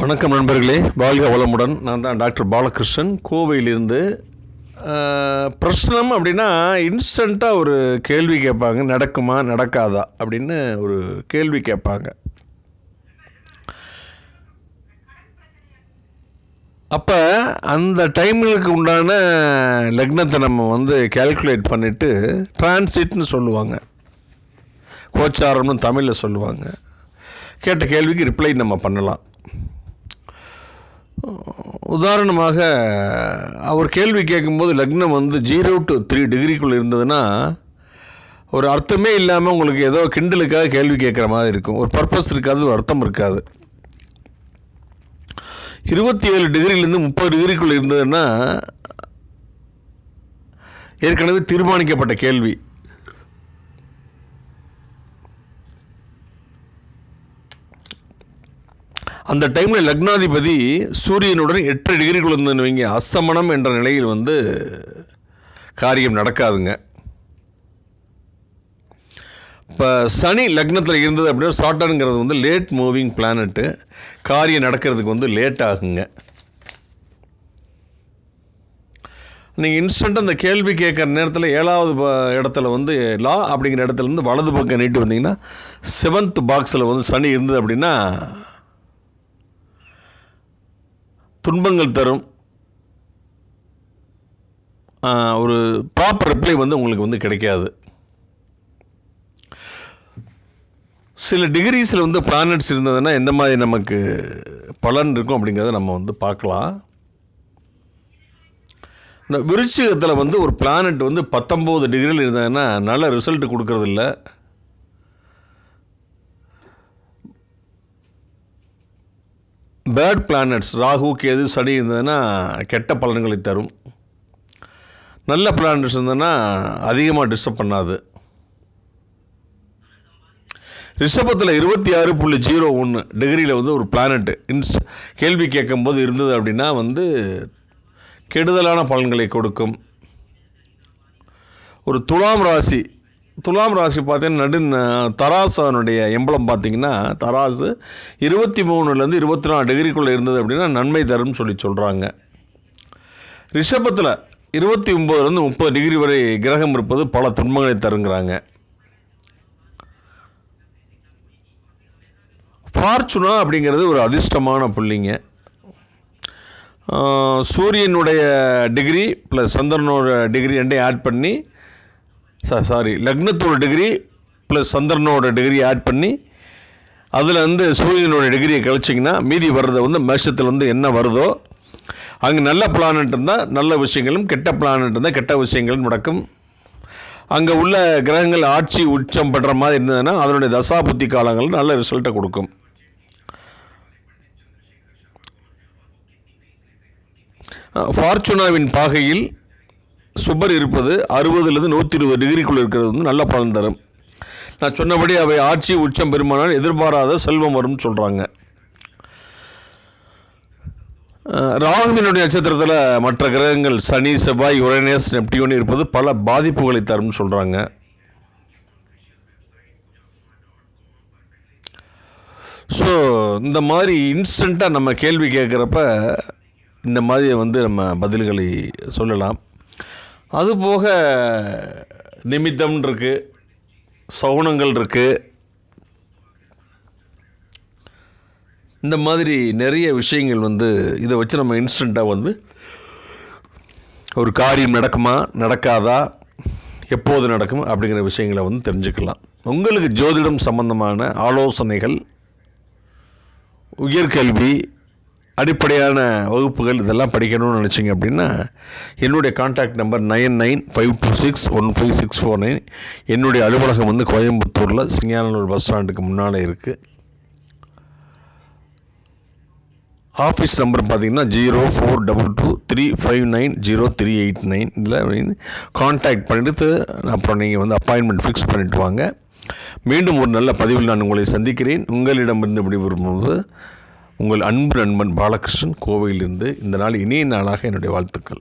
வணக்கம் நண்பர்களே. வாழ்க வளமுடன். நான் தான் டாக்டர் பாலகிருஷ்ணன். கோவையிலிருந்து பிரச்சனம் அப்படின்னா இன்ஸ்டண்ட்டாக ஒரு கேள்வி கேட்பாங்க. நடக்குமா நடக்காதா அப்படின்னு ஒரு கேள்வி கேட்பாங்க. அப்போ அந்த டைமுக்கு உண்டான லக்னத்தை நம்ம வந்து கேல்குலேட் பண்ணிவிட்டு டிரான்சிட்னு சொல்லுவாங்க. கோச்சாரம்னு தமிழில் சொல்லுவாங்க. கேட்ட கேள்விக்கு ரிப்ளை நம்ம பண்ணலாம். உதாரணமாக அவர் கேள்வி கேட்கும்போது லக்னம் வந்து ஜீரோ டு த்ரீ டிகிரிக்குள்ளே இருந்ததுன்னா ஒரு அர்த்தமே இல்லாமல் உங்களுக்கு ஏதோ கிண்டலுக்காக கேள்வி கேட்குற மாதிரி இருக்கும். ஒரு பர்பஸ் இருக்காது ஒரு அர்த்தம் இருக்காது. இருபத்தி ஏழு டிகிரிலேருந்து முப்பது டிகிரிக்குள்ளே இருந்ததுன்னா ஏற்கனவே தீர்மானிக்கப்பட்ட கேள்வி. அந்த டைமில் லக்னாதிபதி சூரியனுடன் எட்டு டிகிரிக்குள்ள இருந்துன்னு வைங்க அஸ்தமனம் என்ற நிலையில் வந்து காரியம் நடக்காதுங்க. இப்போ சனி லக்னத்தில் இருந்தது அப்படின்னா சாட்டனுங்கிறது வந்து லேட் மூவிங் பிளானட்டு காரியம் நடக்கிறதுக்கு வந்து லேட் ஆகுங்க. நீங்கள் இன்ஸ்டன்ட் அந்த கேள்வி கேட்குற நேரத்தில் ஏழாவது ப- இடத்துல வந்து லா அப்படிங்கிற இடத்துல இருந்து வலது பக்கம் நீட்டு வந்தீங்கன்னா செவன்த் பாக்ஸில் வந்து சனி இருந்தது அப்படின்னா துன்பங்கள் தரும். ஒரு ப்ராப்பர் ரிப்ளை வந்து உங்களுக்கு வந்து கிடைக்காது. சில டிகிரிஸில் வந்து பிளானட்ஸ் இருந்ததுன்னா எந்த மாதிரி நமக்கு பலன் இருக்கும் அப்படிங்கிறத நம்ம வந்து பார்க்கலாம். இந்த விருச்சிகத்தில் வந்து ஒரு பிளானட் வந்து பத்தொம்போது டிகிரியில் இருந்ததுன்னா நல்ல ரிசல்ட் கொடுக்கறதில்ல. பேர்ட் பிளானட்ஸ் ராகு கேது சனி இருந்ததுன்னா கெட்ட பலன்களை தரும். நல்ல பிளானட்ஸ் இருந்ததுன்னா அதிகமாக டிஸ்டர்ப் பண்ணாது. ரிஷபத்தில் இருபத்தி ஆறு புள்ளி ஜீரோ ஒன்று டிகிரியில் வந்து ஒரு பிளானட் இன்ஸ் கேள்வி கேட்கும்போது இருந்தது அப்படின்னா வந்து கெடுதலான பலன்களை கொடுக்கும். ஒரு துலாம் ராசி துலாம் ராசி பார்த்தீங்கன்னா நடு தராசனுடைய எம்பளம் பார்த்தீங்கன்னா தராசு இருபத்தி மூணுலேருந்து இருபத்தி நாலு டிகிரிக்குள்ளே இருந்தது அப்படின்னா நன்மை தரும்னு சொல்லி சொல்கிறாங்க ரிஷபத்தில் இருபத்தி ஒம்போதுலேருந்து முப்பது டிகிரி வரை கிரகம் இருப்பது பல துன்பங்களை தருங்கிறாங்க. ஃபார்ச்சுனா அப்படிங்கிறது ஒரு அதிர்ஷ்டமான புள்ளிங்க. சூரியனுடைய டிகிரி ப்ளஸ் சந்திரனோட டிகிரி ரெண்டையும் ஆட் பண்ணி சாரி லக்னத்தோட டிகிரி ப்ளஸ் சந்திரனோட டிகிரி ஆட் பண்ணி அதில் வந்து சூரியனோட டிகிரியை கழிச்சிங்கன்னா மீதி வர்றதை வந்து மேஷத்தில் வந்து என்ன வருதோ அங்கே நல்ல பிளானட் இருந்தால் நல்ல விஷயங்களும் கெட்ட பிளானட் இருந்தால் கெட்ட விஷயங்களும் நடக்கும். அங்கே உள்ள கிரகங்கள் ஆட்சி உச்சம் படுற மாதிரி இருந்ததுன்னா அதனுடைய தசா புத்தி காலங்கள் நல்ல ரிசல்ட்டை கொடுக்கும். ஃபார்ச்சுனாவின் பாகையில் சுபர் இருப்பது அறுபதுலேருந்து நூற்றி இருபது டிகிரிக்குள்ளே இருக்கிறது வந்து நல்ல பலன் தரும். நான் சொன்னபடி அவை ஆட்சி உச்சம் பெருமானால் எதிர்பாராத செல்வம் வரும்னு சொல்கிறாங்க ராகுவினுடைய நட்சத்திரத்தில் மற்ற கிரகங்கள் சனி செவ்வாய் யுரேனியஸ் நெப்டியூன் இருப்பது பல பாதிப்புகளை தரும்னு சொல்கிறாங்க ஸோ இந்த மாதிரி இன்ஸ்டண்ட்டாக நம்ம கேள்வி கேட்குறப்ப இந்த மாதிரி வந்து நம்ம பதில்களை சொல்லலாம். அதுபோக நிமித்தம் இருக்கு சகுனங்கள் இருக்கு இந்த மாதிரி நிறைய விஷயங்கள் வந்து இதை வச்சு நம்ம இன்ஸ்டண்ட்டாக வந்து ஒரு காரியம் நடக்குமா நடக்காதா எப்போது நடக்கும் அப்படிங்கிற விஷயங்களை வந்து தெரிஞ்சுக்கலாம். உங்களுக்கு ஜோதிடம் சம்பந்தமான ஆலோசனைகள் உயர்கல்வி அடிப்படையான வகுப்புகள் இதெல்லாம் படிக்கணும்னு நினச்சிங்க அப்படின்னா என்னுடைய contact number nine nine five two six one five six four nine என்னுடைய அலுவலகம் வந்து கோயம்புத்தூரில் சிங்கானூர் பஸ் ஸ்டாண்டுக்கு முன்னால் இருக்குது ஆஃபீஸ் நம்பர் பார்த்தீங்கன்னா zero four double two three five nine zero three eight nine இதில் காண்டாக்ட் பண்ணிட்டு அப்புறம் நீங்கள் வந்து அப்பாயின்மெண்ட் ஃபிக்ஸ் பண்ணிட்டு வாங்க. மீண்டும் ஒரு நல்ல பதிவில் நான் உங்களை சந்திக்கிறேன். உங்களிடமிருந்து விடைபெறும்போது உங்கள் அன்பு நண்பன் பாலகிருஷ்ணன் கோவையிலிருந்து இந்த நாள் இணைய நாளாக என்னுடைய வாழ்த்துக்கள்.